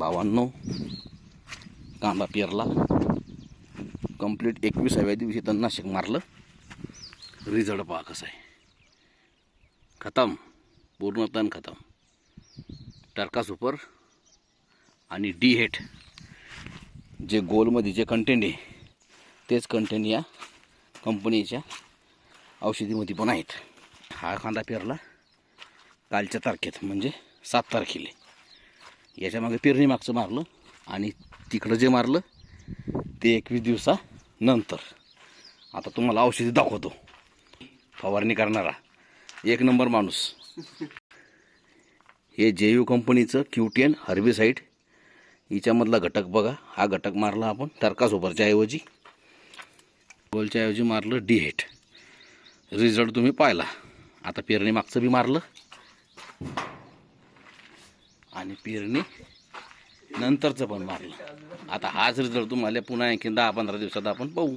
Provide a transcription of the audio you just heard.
भावांनो कांदा पेरला. कंप्लीट एकविसाव्या दिवशी तणनाशक मारलं. रिझल्ट पहा कसं आहे. खतम. पूर्ण तण खतम. टर्का सुपर आणि डी हेट जे गोलमध्ये जे कंटेंट आहे तेच कंटेंट या कंपनीच्या औषधीमध्ये पण आहेत. हा कांदा पेरला. कालच्या तारखेत म्हणजे सात तारखेला. याच्यामागे पेरणी मागचं मारलं आणि तिकडं जे मारलं ते एकवीस दिवसानंतर. आता तुम्हाला औषधी दाखवतो. फवारणी करणारा. एक नंबर माणूस. हे जे यू कंपनीचं क्युटीएन हर्बिसाईड हिच्यामधला घटक बघा. हा घटक मारला आपण टर्कासोबरच्या ऐवजी. गोलच्या ऐवजी मारलं डी हेट रिझल्ट तुम्ही पाहिला. आता पेरणी मागचं बी मारलं. आणि पेरणी नंतरचं पण मारलं. आता हाच रिझल्ट तुम्हाला पुन्हा आणखी दहा पंधरा दिवसात आपण पाहू.